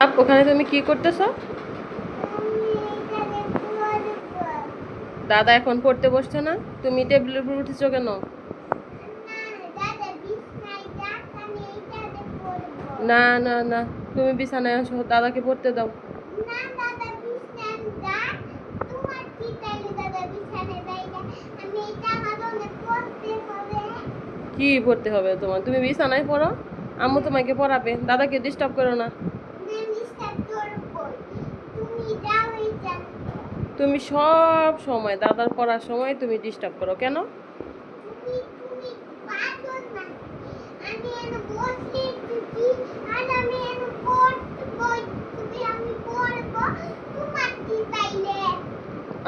ওখানে তুমি কি করতেছ? দাদা এখন পড়তে বসছে না? তুমি টেবিলের উপর উঠেছো কেন? না না না, তুমি বিছানায় আসো, দাদাকে পড়তে দাও। কি পড়তে হবে তোমার? তুমি বিছানায় পড়ো, আম্মু তোমাকে পড়াবে, দাদাকে ডিস্টার্ব করো না। তুমি সব সময় দাদার পড়ার সময় তুমি ডিস্টার্ব করো কেন?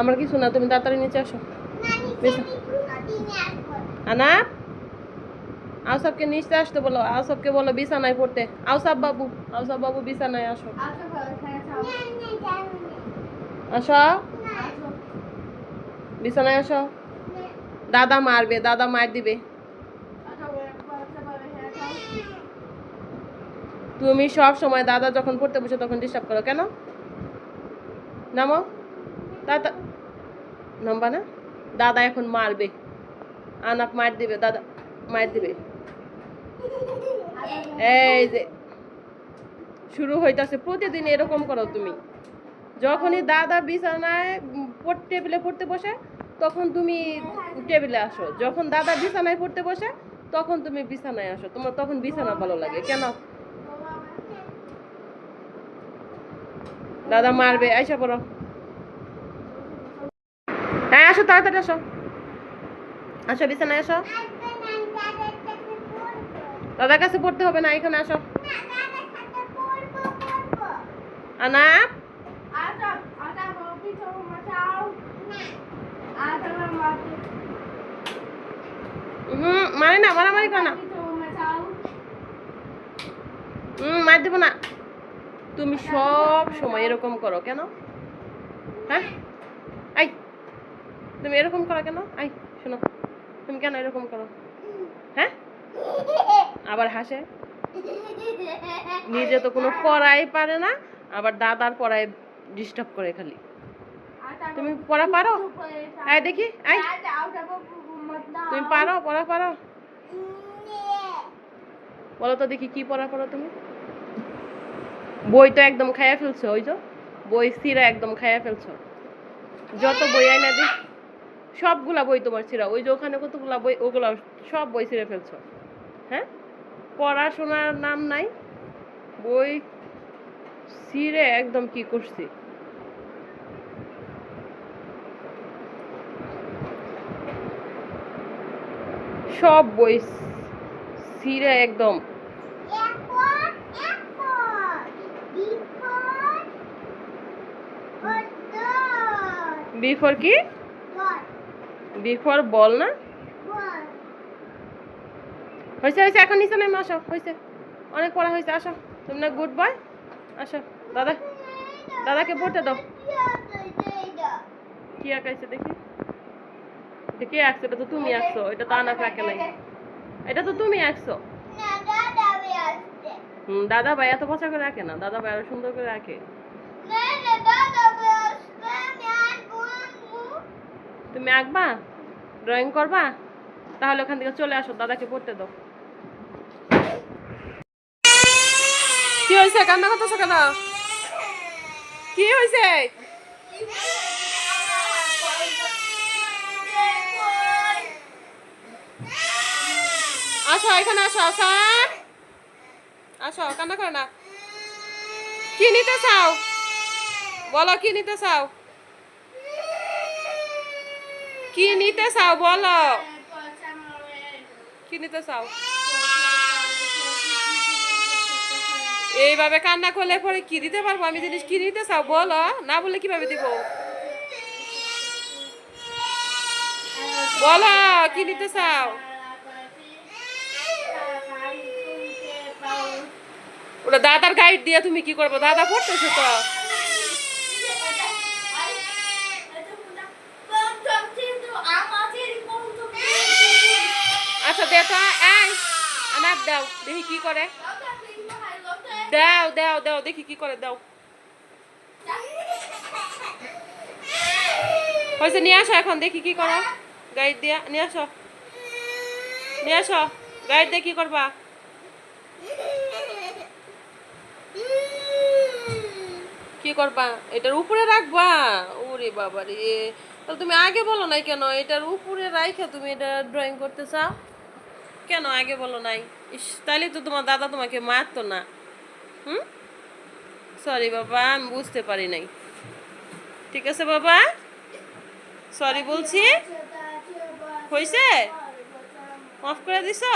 আমার কিছু না তুমি তাড়াতাড়ি নিচে আসো। আনা? আউসাবকে নিচে আসতে বলো আউসাবকে বলো বিছানায় পড়তে। আউসাব বাবু আউসাব বাবু বিছানায় আসো। আসো। বিছানায় আসো। দাদা মারবে, দাদা মার দিবে। তুমি সব সময় দাদা যখন পড়তে বসে তখন ডিস্টার্ব করো, কেন? নামো। দাদা নামবা না? দাদা এখন মারবে। আনাপ মার দিবে, দাদা মার দিবে। এই যে, শুরু হইতাছে। প্রতিদিন এরকম করো তুমি। যখনই দাদা বিছানায় টেবিলে পড়তে বসে তখন তুমি টেবিলে আসো। যখন দাদা বিছানায় পড়তে বসে তখন তুমি বিছানায় আসো। তোমার তখন বিছানা ভালো লাগে। কেন? দাদা মারবে। আইসা পড়ো। হ্যাঁ আসো তাড়াতাড়ি আসো। আসো বিছানায় আসো। দাদার কাছে পড়তে হবে না। এখানে আসো। আনা হুম মানে না, মারামারি করো হুম, মার দেবো না। তুমি সব সময় এরকম করো কেন? হ্যাঁ? আই, তুমি এরকম করো কেন? আই, শোনো, তুমি কেন এরকম করো? হ্যাঁ? আবার হাসে। নিজে তো কোনো পড়াই পারে না, আবার দাদার পড়ায় ডিস্টার্ব করে খালি। তুমি পড়া পারো? আয় দেখি আয় তুমি পারো পড়া পারো? বলো তো দেখি কি পড়া পারো তুমি? বই তো একদম খাইয়া ফেলছো ওই তো বই সিরা একদম খাইয়া ফেলছো। যত বই আইনা দিই সবগুলা বই তোমার ছিঁড়া ওই যে ওখানে কতগুলা বই ওগুলা সব বই ছিঁড়ে ফেলছো। হ্যাঁ? পড়াশোনার নাম নাই। বই ছিঁড়ে একদম কি করছি? সব বই ছিঁড়ে একদম। বিফোর কি? বিফোর বল না? হয়েছে হয়েছে, এখন নিচে নেমে, আসো, হয়েছে। অনেক পড়া হয়েছে, আসো। তুমি না গুড বয়? আসো, দাদা। দাদাকে পড়তে দাও। কি আঁকাইছে দেখি। এটা কে আঁকছে? এটা তো তুমি আঁকছো, এটা তো আনাফ আঁকে নাই। এটা তো তুমি আঁকছো। হুম, দাদা ভাই এত পচা করে আঁকে না, দাদা ভাই আরও সুন্দর করে আঁকে। তুমি আঁকবা? ড্রয়িং করবা? তাহলে ওখান থেকে চলে আসো, দাদাকে পড়তে দাও। কি হয়েছে কান্না করতেছো কেন কি হয়েছে আসো, এখানে আসো আসো। আসো, কান্না করে না। কি নিতে চাও? বলো, কি নিতে চাও? কি নিতে চাও? বলো। কি নিতে চাও? এইভাবে কান্না করলে পরে কি দিতে পারব? আমি জিনিস কি নিতে চাও? বলো, না বললে কীভাবে দিব? বলো, কি নিতে চাও? ওটা দাদার গাইড দিয়ে তুমি কি করব? দাদা পড়তেছে তো। আচ্ছা দে তো, এই আনার দাও, দেখি কি করে। দাও দাও দাও দেখি কি করে দাও হয়েছে, নিয়ে আসো এখন, দেখি কি করো। গাইড দিয়া, নিয়ে আসো। নিয়ে আসো। গাইড দিয়ে কি করবা? কি করবা? এটার উপরে রাখবা? ওরে বাবা রে। তাহলে তুমি আগে বলো নাই কেন? এটার উপরে রাইখে তুমি এটা ড্রয়িং করতে চাও? কেন আগে বলো নাই? ইস তাহলে তো তোমার দাদা তোমাকে মারতো না। হুম? সরি বাবা, আমি বুঝতে পারি নাই। ঠিক আছে বাবা? সরি বলছি। হয়েছে মাফ করে দিছো?